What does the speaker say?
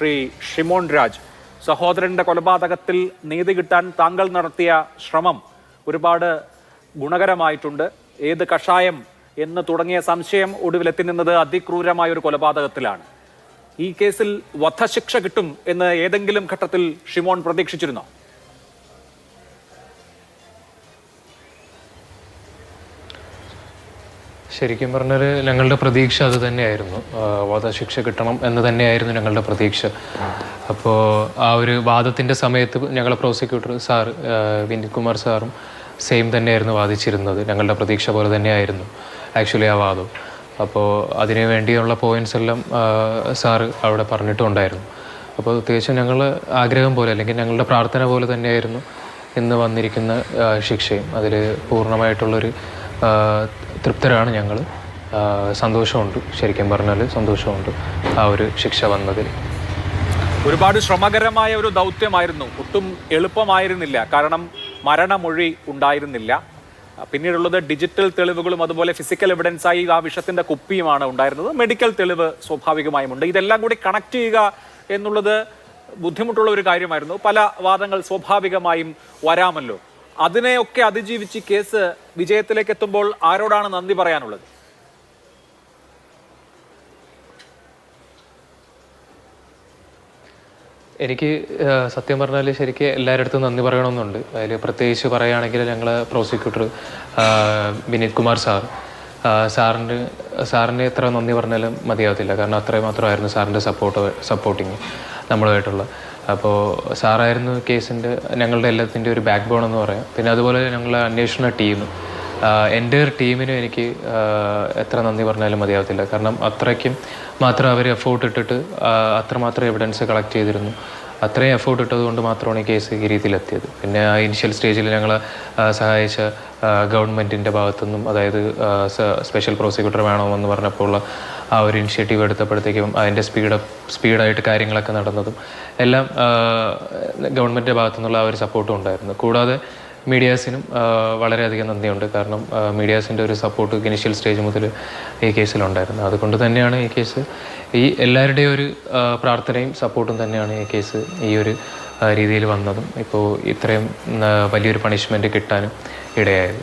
Shri Shimon Raj. സഹോദരന്റെ കൊലപാതകത്തിൽ നീതി കിട്ടാൻ താങ്കൾ നടത്തിയ ശ്രമം ഒരുപാട് ഗുണകരമായിട്ടുണ്ട്. ഏത് കഷായം എന്ന് തുടങ്ങിയ സംശയം ഒടുവിലെത്തി നിന്നത് അതിക്രൂരമായ ഒരു കൊലപാതകത്തിലാണ്. ഈ കേസിൽ വധശിക്ഷ കിട്ടും എന്ന് ഏതെങ്കിലും ഘട്ടത്തിൽ ഷിമോൺ പ്രതീക്ഷിച്ചിരുന്നോ? ശരിക്കും പറഞ്ഞാൽ ഞങ്ങളുടെ പ്രതീക്ഷ അത് തന്നെയായിരുന്നു. വധശിക്ഷ കിട്ടണം എന്ന് തന്നെയായിരുന്നു ഞങ്ങളുടെ പ്രതീക്ഷ. അപ്പോൾ ആ ഒരു വാദത്തിന്റെ സമയത്ത് ഞങ്ങളെ പ്രോസിക്യൂട്ടർ സാർ വിനീത് കുമാർ സാറും സെയിം തന്നെയായിരുന്നു വാദിച്ചിരുന്നത്. ഞങ്ങളുടെ പ്രതീക്ഷ പോലെ തന്നെയായിരുന്നു ആക്ച്വലി ആ വാദം. അപ്പോൾ അതിനു വേണ്ടിയുള്ള പോയിൻസ് എല്ലാം സാറ് അവിടെ പറഞ്ഞിട്ടുണ്ടായിരുന്നു. അപ്പോൾ തികച്ചും ഞങ്ങൾ ആഗ്രഹം പോലെ അല്ലെങ്കിൽ ഞങ്ങളുടെ പ്രാർത്ഥന പോലെ തന്നെയായിരുന്നു ഇന്ന് വന്നിരിക്കുന്ന ശിക്ഷയും. അതിൽ പൂർണമായിട്ടുള്ളൊരു തൃപ്തരാണ് ഞങ്ങൾ സന്തോഷമുണ്ട് ശരിക്കും പറഞ്ഞാൽ സന്തോഷമുണ്ട് ആ ഒരു ശിക്ഷ വന്നതിൽ ഒരുപാട് ശ്രമകരമായ ഒരു ദൗത്യമായിരുന്നു. ഒട്ടും എളുപ്പമായിരുന്നില്ല. കാരണം മരണമൊഴി ഉണ്ടായിരുന്നില്ല. പിന്നീടുള്ളത് ഡിജിറ്റൽ തെളിവുകളും അതുപോലെ ഫിസിക്കൽ എവിഡൻസായി ആ വിഷത്തിന്റെ കുപ്പിയുമാണ് ഉണ്ടായിരുന്നത്. മെഡിക്കൽ തെളിവ് സ്വാഭാവികമായും ഉണ്ട്. ഇതെല്ലാം കൂടി കണക്ട് ചെയ്യുക എന്നുള്ളത് ബുദ്ധിമുട്ടുള്ള ഒരു കാര്യമായിരുന്നു. പല വാദങ്ങൾ സ്വാഭാവികമായും വരാമല്ലോ. അതിനെയൊക്കെ അതിജീവിച്ച് കേസ് വിജയത്തിലേക്ക് എത്തുമ്പോൾ ആരോടാണ് നന്ദി പറയാനുള്ളത്? എനിക്ക് സത്യം പറഞ്ഞാൽ ശരിക്കും എല്ലാവരുടെ അടുത്തും നന്ദി പറയണമെന്നുണ്ട്. അതിൽ പ്രത്യേകിച്ച് പറയുകയാണെങ്കിൽ ഞങ്ങൾ പ്രോസിക്യൂട്ടർ വിനീത് കുമാർ സാർ. സാറിന് സാറിന് എത്ര നന്ദി പറഞ്ഞാലും മതിയാവത്തില്ല. കാരണം അത്രയും മാത്രമായിരുന്നു സാറിന്റെ സപ്പോർട്ട് സപ്പോർട്ടിങ് നമ്മളുമായിട്ടുള്ള. അപ്പോൾ സാറായിരുന്നു കേസിന്റെ ഞങ്ങളുടെ എല്ലാത്തിന്റെ ഒരു ബാക്ക് ബോൺ എന്ന് പറയാം. പിന്നെ അതുപോലെ ഞങ്ങൾ അന്വേഷണ ടീം. എന്റെ ടീമിനും എനിക്ക് എത്ര നന്ദി പറഞ്ഞാലും മതിയാവത്തില്ല. കാരണം അത്രയ്ക്കും മാത്രം അവർ എഫോർട്ട് ഇട്ടിട്ട് അത്രമാത്രം എവിഡൻസ് കളക്ട് ചെയ്തിരുന്നു. അത്രയും എഫേർട്ട് ഇട്ടത് കൊണ്ട് മാത്രമാണ് ഈ കേസ് ഈ രീതിയിലെത്തിയത്. പിന്നെ ആ ഇനിഷ്യൽ സ്റ്റേജിൽ ഞങ്ങൾ സഹായിച്ച ഗവൺമെന്റിന്റെ ഭാഗത്തുനിന്നും അതായത് സ്പെഷ്യൽ പ്രോസിക്യൂട്ടർ വേണമെന്ന് പറഞ്ഞപ്പോൾ ഉള്ള ആ ഒരു ഇനിഷ്യേറ്റീവ് എടുത്തപ്പോഴത്തേക്കും അതിന്റെ സ്പീഡ് സ്പീഡായിട്ട് കാര്യങ്ങളൊക്കെ നടന്നതും എല്ലാം ഗവൺമെന്റിന്റെ ഭാഗത്തുനിന്നുള്ള ആ ഒരു സപ്പോർട്ടും ഉണ്ടായിരുന്നു. കൂടാതെ മീഡിയാസിനും വളരെയധികം നന്ദിയുണ്ട്. കാരണം മീഡിയാസിന്റെ ഒരു സപ്പോർട്ട് ഇനിഷ്യൽ സ്റ്റേജ് മുതൽ ഈ കേസിലുണ്ടായിരുന്നു അതുകൊണ്ട് തന്നെയാണ് ഈ കേസ് ഈ എല്ലാവരുടെയും ഒരു പ്രാർത്ഥനയും സപ്പോർട്ടും തന്നെയാണ് ഈ കേസ് ഈ ഒരു രീതിയിൽ വന്നതും. ഇപ്പോൾ ഇത്രയും വലിയൊരു പണിഷ്മെന്റ് കിട്ടാനും ഇടയായത്.